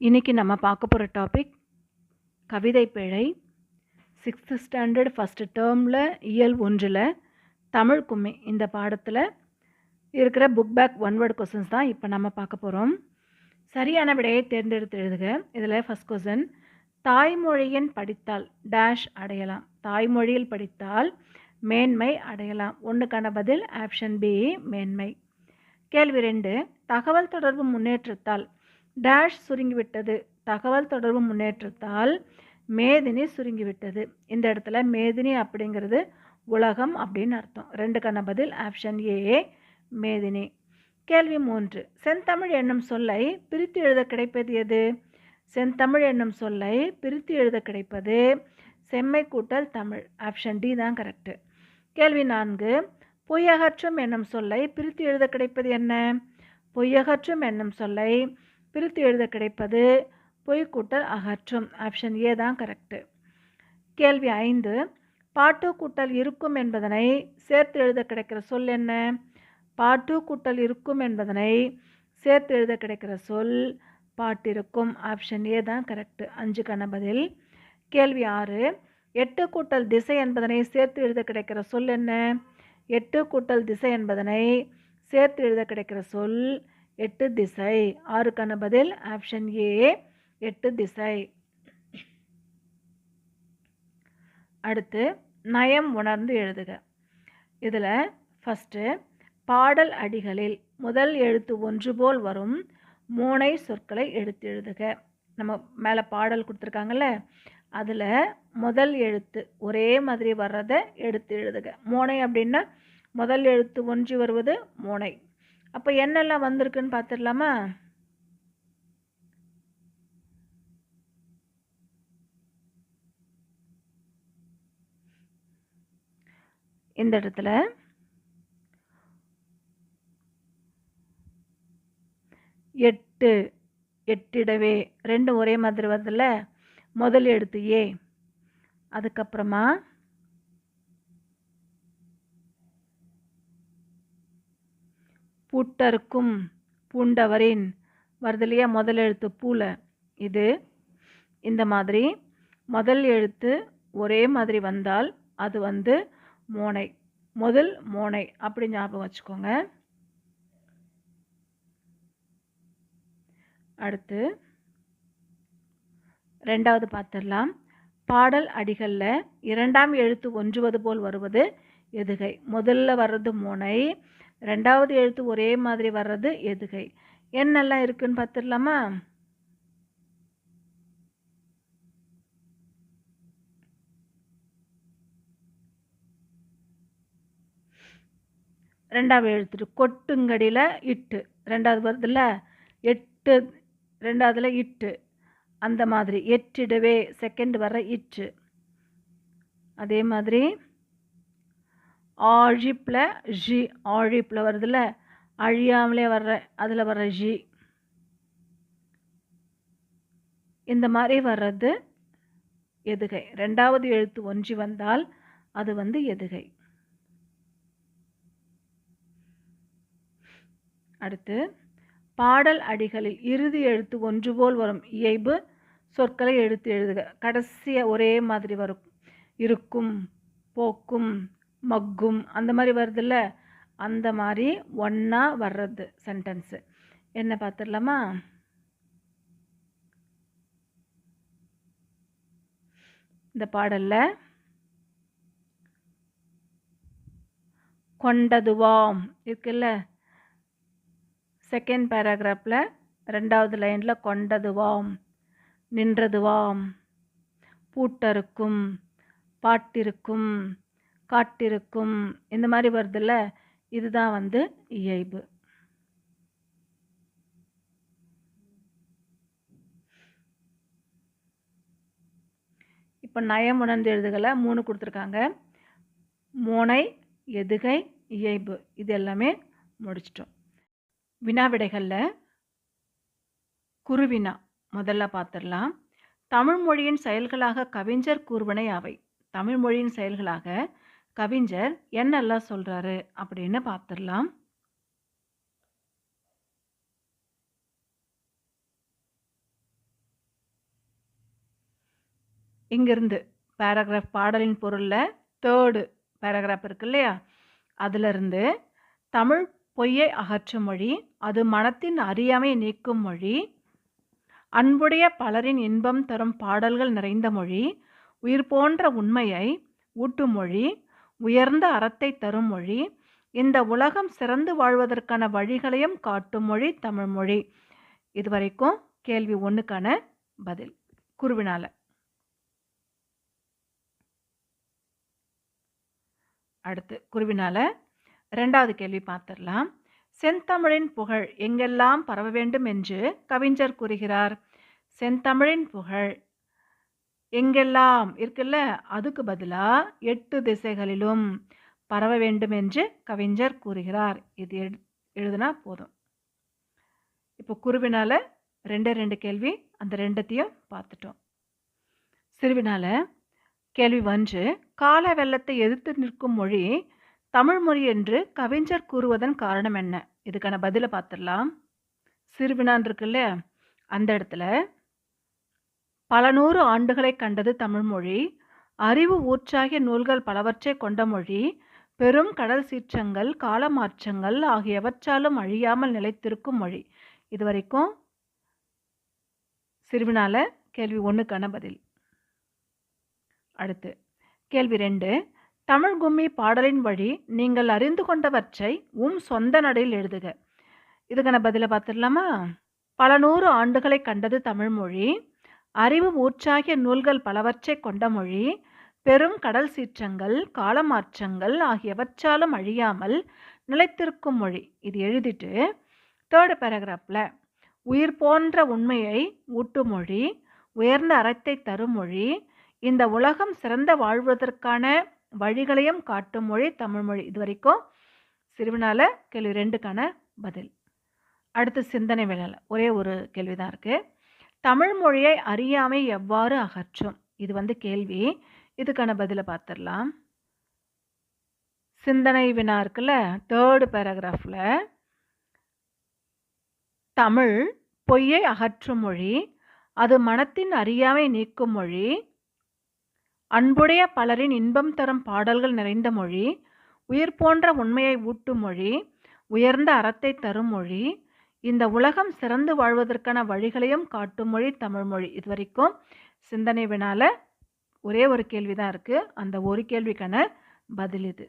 இன்னைக்கு நம்ம பார்க்க போகிற டாபிக் கவிதை பிழை. சிக்ஸ்த்து ஸ்டாண்டர்ட் ஃபஸ்ட்டு டேர்மில் இயல் ஒன்றில் தமிழ் கும்மி இந்த பாடத்தில் இருக்கிற book back one word questions தான் இப்போ நம்ம பார்க்க போகிறோம் சரியான விடையை தேர்ந்தெடுத்து எழுதுக. இதில் ஃபஸ்ட் கொஸ்டின் தாய்மொழியின் படித்தால் டேஷ் அடையலாம். தாய்மொழியில் படித்தால் மேன்மை அடையலாம். ஒன்றுக்கான பதில் ஆப்ஷன் பி மேன்மை. கேள்வி ரெண்டு தகவல் தொடர்பு முன்னேற்றத்தால் டேஷ் சுருங்கிவிட்டது. தகவல் தொடர்பு முன்னேற்றத்தால் மேதினி சுருங்கிவிட்டது. இந்த இடத்துல மேதினி அப்படிங்கிறது உலகம் அப்படின்னு அர்த்தம். ரெண்டுக்கான பதில் ஆப்ஷன் ஏ மேதினி. கேள்வி மூன்று. செந்தமிழ் என்னும் சொல்லை பிரித்து எழுத கிடைப்பது எது? செந்தமிழ் என்னும் சொல்லை பிரித்து எழுத கிடைப்பது செம்மை கூட்டல் தமிழ். ஆப்ஷன் டி தான் கரெக்டு கேள்வி நான்கு. பொய்யகற்றும் என்னும் சொல்லை பிரித்து எழுத கிடைப்பது என்ன? பொய்யகற்றும் என்னும் சொல்லை பிரித்து எழுத கிடைப்பது பொய்க்கூட்டல் அகற்றும். ஆப்ஷன் ஏ தான் கரெக்டு கேள்வி ஐந்து பாட்டு கூட்டல் இருக்கும் என்பதனை சேர்த்து எழுத கிடைக்கிற சொல் என்ன? பாட்டு கூட்டல் இருக்கும் என்பதனை சேர்த்து எழுத கிடைக்கிற சொல் பாட்டிருக்கும். ஆப்ஷன் ஏ தான் கரெக்டு அஞ்சு பதில். கேள்வி ஆறு எட்டு கூட்டல் திசை என்பதனை சேர்த்து எழுத கிடைக்கிற சொல் என்ன? எட்டு கூட்டல் திசை என்பதனை சேர்த்து எழுத கிடைக்கிற சொல் எட்டு திசை. ஆறுக்கான பதில் ஆப்ஷன் ஏ எட்டு திசை. அடுத்து நயம் உணர்ந்து எழுதுக. இதில் ஃபஸ்ட்டு பாடல் அடிகளில் முதல் எழுத்து ஒன்று போல் வரும் மூனை சொற்களை எடுத்து எழுதுக. நம்ம மேலே பாடல் கொடுத்துருக்காங்கல்ல அதில் முதல் எழுத்து ஒரே மாதிரி வர்றதை எடுத்து எழுதுக. மூனை அப்படின்னா முதல் எழுத்து ஒன்றி வருவது மூனை. அப்போ என்னெல்லாம் வந்திருக்குன்னு பார்த்துடலாமா இந்த இடத்துல. எட்டு எட்டிடவே. ரெண்டும் ஒரே மாதிரி வருதுல்ல? முதல் எழுத்து ஏ. அதுக்கப்புறமா? பூட்டருக்கும் பூண்டவரின் வருது இல்லையா முதல் எழுத்து பூல. இது இந்த மாதிரி. முதல் எழுத்து ஒரே மாதிரி வந்தால் அது வந்து மோனை. முதல் மோனை அப்படி ஞாபகம் வச்சுக்கோங்க. அடுத்து ரெண்டாவது பார்த்துடலாம். பாடல் அடிகளில் இரண்டாம் எழுத்து ஒன்றுவது போல் வருவது எதுகை? முதல்ல வர்றது மோனை ரெண்டாவது எழுத்து ஒரே மாதிரி வர்றது எதுகை. என்னெல்லாம் இருக்குன்னு பார்த்துடலாமா ரெண்டாவது எழுத்துட்டு கொட்டுங்கடியில் இட்டு. ரெண்டாவது வருதுல்ல? எட்டு. ரெண்டாவதுல இட்டு. அந்த மாதிரி. எட்டிடவே செகண்ட் வர இட்டு அதே மாதிரி ஆழிப்பில் ஜி ஆழிப்பில் வருதுல்ல? அழியாமலே வர்ற அதில் வர்ற ஜி. இந்த மாதிரி வர்றது எதுகை. ரெண்டாவது எழுத்து ஒன்றி வந்தால் அது வந்து எதுகை. அடுத்து பாடல் அடிகளில் இறுதி எழுத்து ஒன்று போல் வரும் இயைபு சொற்களை எடுத்து எழுதுக. கடைசியாக ஒரே மாதிரி வரும். இருக்கும் போக்கும் மக்கும். அந்த மாதிரி வருதுல்ல? அந்த மாதிரி ஒன்றா வர்றது சென்டென்ஸு என்ன பார்த்துடலாமா இந்த பாடலில் கொண்டதுவாம் இருக்குல்ல? செகண்ட் பேராகிராஃபில் ரெண்டாவது லைனில் கொண்டதுவாம் நின்றதுவாம் பூட்டருக்கும் பாட்டிருக்கும் காட்டிருக்கும். இந்த மாதிரி வருதுல்ல? இதுதான் வந்து இயைபு. இப்போ நயம் உணர்ந்து எழுதுகளை மூணு கொடுத்துருக்காங்க. மோனை எதுகை இயைபு. இது எல்லாமே முடிச்சிட்டோம். வினாவிடைகளில் குருவினா முதல்ல பார்த்துடலாம் தமிழ் மொழியின் செயல்களாக கவிஞர் கூறுவனை அவை. தமிழ் மொழியின் செயல்களாக கவிஞர் என்னெல்லாம் சொல்கிறாரு அப்படின்னு பார்த்துடலாம் இங்கிருந்து பேராகிராஃப் பாடலின் பொருளில் தேர்டு பேராகிராஃப் இருக்கு இல்லையா? அதிலிருந்து தமிழ் பொய்யை அகற்றும் மொழி அது மனத்தின் அறியாமை நீக்கும் மொழி அன்புடைய பலரின் இன்பம் தரும் பாடல்கள் நிறைந்த மொழி உயிர் போன்ற உண்மையை ஊட்டும் மொழி உயர்ந்த அறத்தை தரும் மொழி. இந்த உலகம் சிறந்து வாழ்வதற்கான வழிகளையும் காட்டும் மொழி தமிழ் மொழி. இதுவரைக்கும் கேள்வி ஒன்றுக்கான பதில். குருவினால. அடுத்து குருவினால. ரெண்டாவது கேள்வி பார்த்துடலாம். செந்தமிழின் புகழ் எங்கெல்லாம் பரவ வேண்டும் என்று கவிஞர் கூறுகிறார். செந்தமிழின் புகழ் எங்கெல்லாம் இருக்குல்ல அதுக்கு பதிலாக எட்டு திசைகளிலும் பரவ வேண்டும் என்று கவிஞர் கூறுகிறார். இது எழுதுனா போதும். இப்போ குருவினால ரெண்டே ரெண்டு கேள்வி அந்த ரெண்டத்தையும் பார்த்துட்டோம். சிறுவினால கேள்வி ஒன்று கால வெள்ளத்தை எதிர்த்து நிற்கும் மொழி தமிழ் மொழி என்று கவிஞர் கூறுவதன் காரணம் என்ன? இதுக்கான பதிலை பார்த்துடலாம். சிறுவினான் இருக்குல்ல அந்த இடத்துல பல நூறு ஆண்டுகளை கண்டது தமிழ்மொழி அறிவு ஊற்றாகிய நூல்கள் பலவற்றை கொண்ட மொழி. பெரும் கடல் சீற்றங்கள் காலமாற்றங்கள் ஆகியவற்றாலும் அழியாமல் நிலைத்திருக்கும் மொழி. இதுவரைக்கும் சிறுவினால கேள்வி ஒன்றுக்கான பதில். அடுத்து கேள்வி ரெண்டு. தமிழ் கும்மி பாடலின் வழி நீங்கள் அறிந்து கொண்டவற்றை உம் சொந்த நடையில் எழுதுக. இதுக்கான பதிலை பார்த்துடலாமா? பல நூறு ஆண்டுகளை கண்டது தமிழ்மொழி அறிவு ஊற்றாகிய நூல்கள் பலவற்றை கொண்ட மொழி பெரும் கடல் சீற்றங்கள் காலமாற்றங்கள் ஆகியவற்றாலும் அழியாமல் நிலைத்திருக்கும் மொழி. இது எழுதிட்டு தேர்டு பேராகிராஃபில் உயிர் போன்ற உண்மையை ஊட்டும் மொழி உயர்ந்த அறத்தை தரும் மொழி இந்த உலகம் சிறந்த வாழ்வதற்கான வழிகளையும் காட்டும் மொழி தமிழ்மொழி இதுவரைக்கும் இது வரைக்கும் கேள்வி ரெண்டுக்கான பதில். அடுத்து சிந்தனை வேலை ஒரே ஒரு கேள்வி தான் இருக்குது தமிழ் மொழியை அறியாமை எவ்வாறு அகற்றும்? இது வந்து கேள்வி. இதுக்கான பதிலை பார்த்துடலாம் சிந்தனை வினா இருக்குல்ல தேர்டு பேராகிராஃபில் தமிழ் பொய்யை அகற்றும் மொழி அது மனத்தின் அறியாமை நீக்கும் மொழி அன்புடைய பலரின் இன்பம் தரும் பாடல்கள் நிறைந்த மொழி உயிர் போன்ற உண்மையை ஊட்டும் மொழி உயர்ந்த அறத்தை தரும் மொழி இந்த உலகம் சிறந்து வாழ்வதற்கான வழிகளையும் காட்டும் மொழி தமிழ்மொழி இது வரைக்கும் சிந்தனை வினால ஒரே ஒரு கேள்வி தான் இருக்குது அந்த ஒரு கேள்விக்கான பதில் இது.